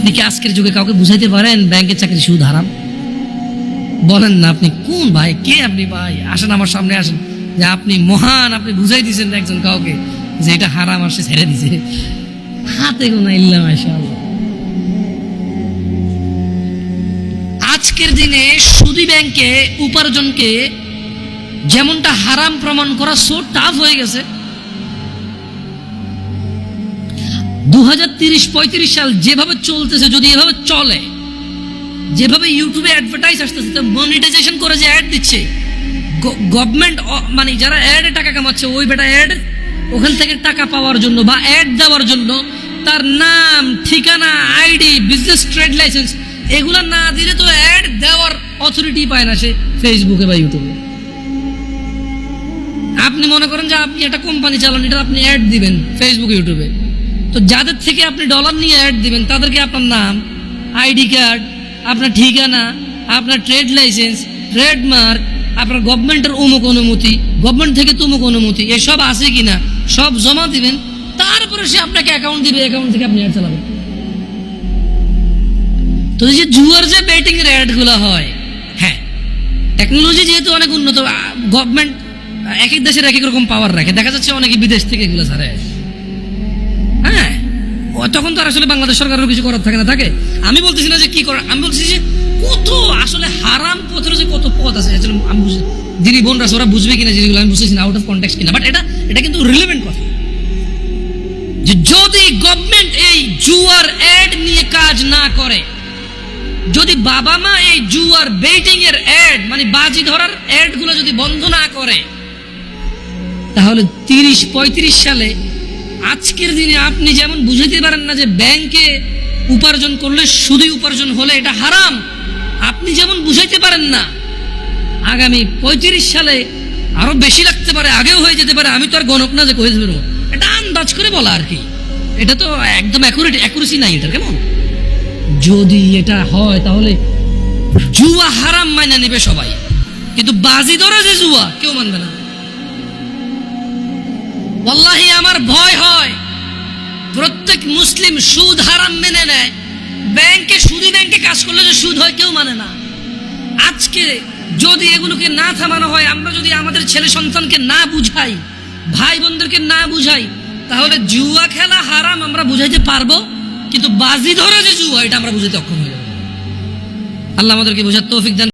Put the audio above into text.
আপনি কি আজকের যুগে কাউকে বুঝাইতে পারেন ব্যাংকের চাকরি সুদ হারাম? বলেন না আপনি, কোন ভাই, কে আপনি ভাই? আসেন আমার সামনে, আসেন। যে আপনি মহান, আপনি বুঝাই দিয়েছেন একজন কাউকে যে এটা হারাম আর সে ছেড়ে দিছে হাতে গোনা ইল্লাম মাশাআল্লাহ। আজকের দিনে সুদি ব্যাংকে উপার্জনকে যেমনটা হারাম প্রমাণ করা সো টাফ হয়ে গেছে দু হাজার তিরিশ পঁয়ত্রিশ সাল যেভাবে চলতেছে, যদি এভাবে চলে, যেভাবে ইউটিউবে অ্যাডভার্টাইজ আসতেছে, তো মনিটাইজেশন করে যে অ্যাড দিচ্ছে গভর্নমেন্ট মানে যারা অ্যাডে টাকা কামাচ্ছে, ওই বেটা অ্যাড ওখান থেকে টাকা পাওয়ার জন্য বা অ্যাড দেওয়ার জন্য তার নাম, ঠিকানা আইডি বিজনেস ট্রেড লাইসেন্স এগুলা না দিলে তো অ্যাড দেওয়ার অথরিটি পায় না সে ফেসবুকে বা ইউটিউবে আপনি মনে করেন যে আপনি একটা কোম্পানি চালান, এটা আপনি অ্যাড দিবেন ফেসবুক ইউটিউবে তো যাদের থেকে আপনি ডলার নিয়ে অ্যাড দিবেন, তাদেরকে আপনার নাম আইডি কার্ড আপনার ঠিকানা, আপনার ট্রেড লাইসেন্স ট্রেডমার্ক আপনার গভর্নমেন্টের অমুক অনুমতি গভর্নমেন্ট থেকে তুমুক অনুমতি, এসব আছে কি না সব জমা দিবেন, তারপরে সে আপনাকে অ্যাকাউন্ট দিবে অ্যাকাউন্ট থেকে আপনি অ্যাড চালাবেন। তো যে জুয়ার যে ব্যাটিং এর অ্যাডগুলো হয় হ্যাঁ টেকনোলজি যেহেতু অনেক উন্নত গভর্নমেন্ট এক এক দেশের এক এক রকম পাওয়ার রাখে, দেখা যাচ্ছে অনেকে বিদেশ থেকে এগুলো ছাড়ে। ও তখন তো আসলে বাংলাদেশ সরকারের কিছু করার থাকে না, থাকে? আমি বলতেছি না যে কি করার, আমি বলছি যে কত আসলে হারাম পথের যে কত পথ আছে আমি বুঝি, যিনি বোনরা ওরা বুঝবে কিনা জিনিসগুলো আমি বুঝতেছি না আউট অফ কন্টেক্স কিনা বাট এটা এটা কিন্তু রিলেভেন্ট কথা। যে যদি গভর্নমেন্ট এই জুয়ার অ্যাড নিয়ে কাজ না করে, যদি বাবা মা এই জুয়ার বেটিং এর অ্যাড মানে বাজি ধরার অ্যাডগুলো যদি বন্ধ না করে, তাহলে তিরিশ পঁয়ত্রিশ সালে আজকের দিনে আপনি যেমন বুঝাইতে পারেন না যে ব্যাংকে উপার্জন করলে শুধুই উপার্জন হলে এটা হারাম, আপনি যেমন বুঝাইতে পারেন না, আগামী পঁয়ত্রিশ সালে আরও বেশি লাগতে পারে, আগেও হয়ে যেতে পারে, আমি তো আর গণক না যে কয়ে দেবো এটা আন্দাজ করে বলা আর কি। এটা তো একদম অ্যাকুরেসি নাই এটা কেমন? যদি এটা হয় তাহলে জুয়া হারাম মাইনা নেবে সবাই। কিন্তু বাজি ধরা যে জুয়া, কেউ মানবে না। ওয়াল্লাহি, আমার ভয় হয়। প্রত্যেক মুসলিম সুদ হারাম মেনে নেয়। ব্যাংকে সুদি ব্যাংকে কাজ করলে যে সুদ হয়, কেউ মানে না। আজকে যদি এগুলোকে না থামানো হয়, আমরা যদি আমাদের ছেলে সন্তানকে না বুঝাই, ভাই বোনদেরকে না বুঝাই, তাহলে জুয়া খেলা হারাম আমরা বুঝাইতে পারব, কিন্তু বাজি ধরে যে জুয়া, এটা আমরা বুঝাইতে অক্ষম হয়ে যাব। আল্লাহ আমাদেরকে বোঝার তৌফিক দান